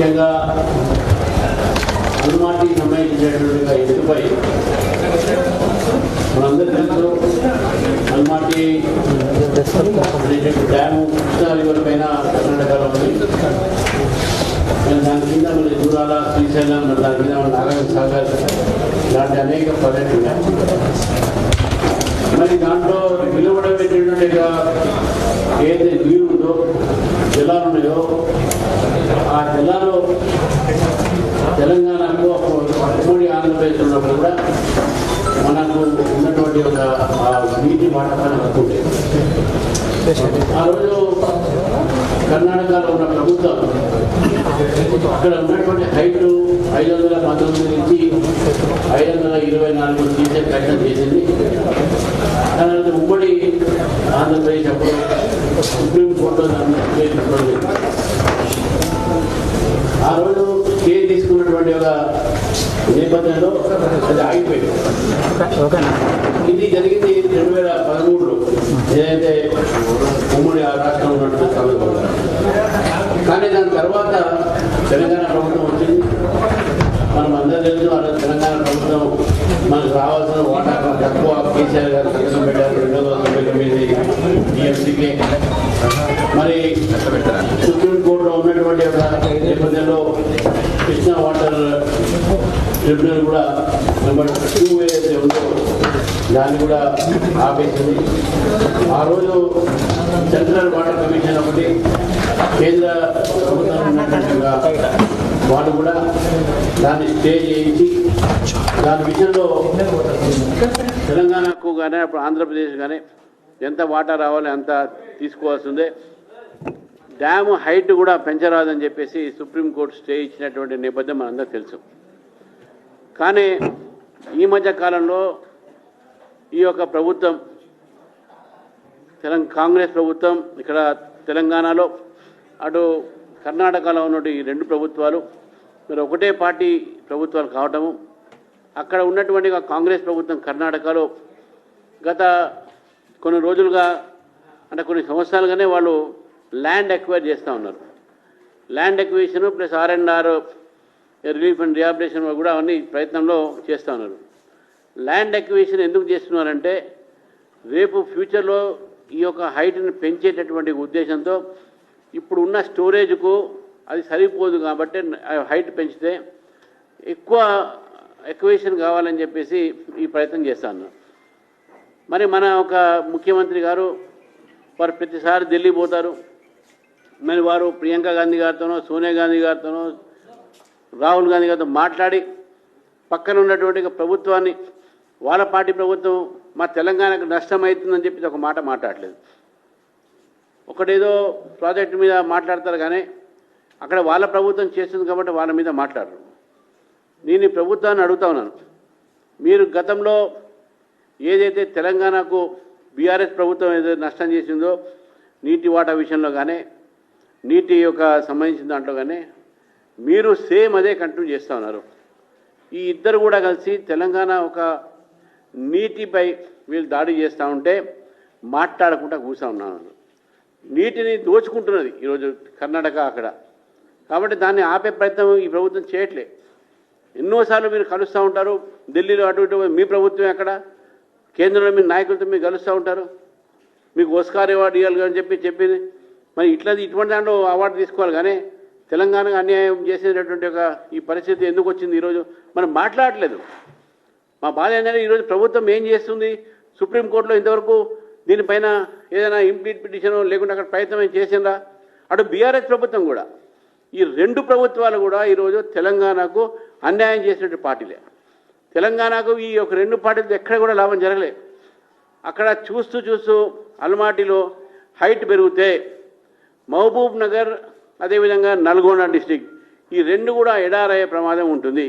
ముఖ్యంగా హనుమాన్కి సంబంధించినటువంటి ఎత్తుపై మనందరూ తెలుసు హనుమాన్కి డ్యాము కృష్ణా రివర్ పైన కర్ణాటకలో ఉంది. మరి దాని కింద మన దూరాల శ్రీశైలం మరి దాని కింద మన నారాయణ సాగర్ ఇలాంటి అనేక పర్యటన మరి దాంట్లో నిలబడబెట్టినటువంటి ఏదైతే నీరు ఉందో జలాలు ఉన్నాయో ఆ జిల్లాలో తెలంగాణకు ఉమ్మడి ఆంధ్రప్రదేశ్ ఉన్నప్పుడు కూడా మనకు ఉన్నటువంటి ఒక నీటి వాడకాన్ని అనుకుంటే ఆ రోజు కర్ణాటకలో ఉన్న ప్రభుత్వం అక్కడ ఉన్నటువంటి హైట్లు ఐదు వందల పంతొమ్మిది నుంచి ఐదు వందల ఇరవై నాలుగు తీసే ప్రయత్నం చేసింది. దాని ఉమ్మడి ఆంధ్రప్రదేశ్ అప్పుడు సుప్రీంకోర్టులో దాన్ని ఒక నేపథ్యంలో అది ఆగిపోయింది. ఇది జరిగింది రెండు వేల పదమూడులో. ఏదైతే ఉమ్మడి ఆ రాష్ట్రం ఉన్నటువంటి కానీ దాని తర్వాత తెలంగాణ ప్రభుత్వం వచ్చింది. మనం అందరూ తెలుసు రోజు తెలంగాణ ప్రభుత్వం మనకు రావాల్సిన వాటా తక్కువ. కేసీఆర్ గారు సంతకం పెట్టారు రెండు వందల తొంభై తొమ్మిది టీఎంసీకి మరి సుప్రీంకోర్టులో ఉన్నటువంటి ఒక నేపథ్యంలో ట్రిబ్యునల్ కూడా నెంబర్ టూ ఏదైతే ఉందో దాన్ని కూడా ఆపేసింది. ఆ రోజు సెంట్రల్ వాటర్ కమిషన్ ఒకటి కేంద్ర ప్రభుత్వం ఉన్నటువంటి వాళ్ళు కూడా దాన్ని స్టే చేయించి దాని విషయంలో తెలంగాణకు కానీ అప్పుడు ఆంధ్రప్రదేశ్ కానీ ఎంత వాటర్ రావాలి అంత తీసుకోవాల్సిందే. డ్యాము హైట్ కూడా పెంచరాదని చెప్పేసి సుప్రీంకోర్టు స్టే ఇచ్చినటువంటి నేపథ్యం మనందరూ తెలుసు. కానీ ఈ మధ్య కాలంలో ఈ యొక్క ప్రభుత్వం తెలంగాణ కాంగ్రెస్ ప్రభుత్వం ఇక్కడ తెలంగాణలో అటు కర్ణాటకలో ఉన్నటువంటి ఈ రెండు ప్రభుత్వాలు మరి ఒకటే పార్టీ ప్రభుత్వాలు కావటము అక్కడ ఉన్నటువంటి కాంగ్రెస్ ప్రభుత్వం కర్ణాటకలో గత కొన్ని రోజులుగా అంటే కొన్ని సంవత్సరాలుగానే వాళ్ళు ల్యాండ్ ఎక్వైర్ చేస్తూ ఉన్నారు. Land acquisition plus R and R relief and rehabilitation కూడా అవన్నీ ప్రయత్నంలో చేస్తూ ఉన్నారు. ల్యాండ్ ఎక్విజిషన్ ఎందుకు చేస్తున్నారంటే రేపు ఫ్యూచర్లో ఈ యొక్క హైట్ని పెంచేటటువంటి ఉద్దేశంతో ఇప్పుడు ఉన్న స్టోరేజ్కు అది సరిపోదు కాబట్టి హైట్ పెంచితే ఎక్కువ ఎక్వేషన్ కావాలని చెప్పేసి ఈ ప్రయత్నం చేస్తాను మరి మన ఒక ముఖ్యమంత్రి గారు వారు ప్రతిసారి ఢిల్లీ పోతారు. మరి వారు ప్రియాంక గాంధీ గారితోనో సోనియా గాంధీ గారితోనో రాహుల్ గాంధీ గారితో మాట్లాడి పక్కన ఉన్నటువంటి ప్రభుత్వాన్ని వాళ్ళ పార్టీ ప్రభుత్వం మా తెలంగాణకు నష్టం అవుతుందని చెప్పి ఒక మాట మాట్లాడలేదు. ఒకటేదో ప్రాజెక్టు మీద మాట్లాడతారు కానీ అక్కడ వాళ్ళ ప్రభుత్వం చేస్తుంది కాబట్టి వాళ్ళ మీద మాట్లాడరు. నేను ఈ ప్రభుత్వాన్ని అడుగుతా ఉన్నాను. మీరు గతంలో ఏదైతే తెలంగాణకు బీఆర్ఎస్ ప్రభుత్వం ఏదైతే నష్టం చేసిందో నీటి వాటా విషయంలో కానీ నీటి యొక్క సంబంధించిన దాంట్లో కానీ మీరు సేమ్ అదే కంటిన్యూ చేస్తూ ఉన్నారు. ఈ ఇద్దరు కూడా కలిసి తెలంగాణ ఒక నీటిపై వీళ్ళు దాడి చేస్తూ ఉంటే మాట్లాడకుండా కూర్చో ఉన్నాను నీటిని దోచుకుంటున్నది ఈరోజు కర్ణాటక అక్కడ. కాబట్టి దాన్ని ఆపే ప్రయత్నం ఈ ప్రభుత్వం చేయట్లే. ఎన్నోసార్లు మీరు కలుస్తూ ఉంటారు. ఢిల్లీలో అటు ఇటు మీ ప్రభుత్వం ఎక్కడ కేంద్రంలో మీ నాయకులతో మీరు కలుస్తూ ఉంటారు. మీకు ఓస్కార్ అవార్డు ఇవ్వాలి అని చెప్పి చెప్పింది. మరి ఇట్లా ఇటువంటి దాంట్లో అవార్డు తీసుకోవాలి కానీ తెలంగాణకు అన్యాయం చేసేటటువంటి ఒక ఈ పరిస్థితి ఎందుకు వచ్చింది? ఈరోజు మనం మాట్లాడలేదు. మా బాధ ఏంటంటే ఈరోజు ప్రభుత్వం ఏం చేస్తుంది? సుప్రీంకోర్టులో ఇంతవరకు దీనిపైన ఏదైనా ఇంప్లీట్ పిటిషన్ లేకుంటే అక్కడ ప్రయత్నం ఏం చేసిందా అటు బీఆర్ఎస్ ప్రభుత్వం కూడా ఈ రెండు ప్రభుత్వాలు కూడా ఈరోజు తెలంగాణకు అన్యాయం చేసినటువంటి పార్టీలే. తెలంగాణకు ఈ ఒక రెండు పార్టీలు ఎక్కడ కూడా లాభం జరగలే. అక్కడ చూస్తూ చూస్తూ అల్మాటిలో హైట్ పెరిగితే మహబూబ్ నగర్ అదేవిధంగా నల్గొండ డిస్టిక్. ఈ రెండు కూడా ఎడారయ్యే ప్రమాదం ఉంటుంది.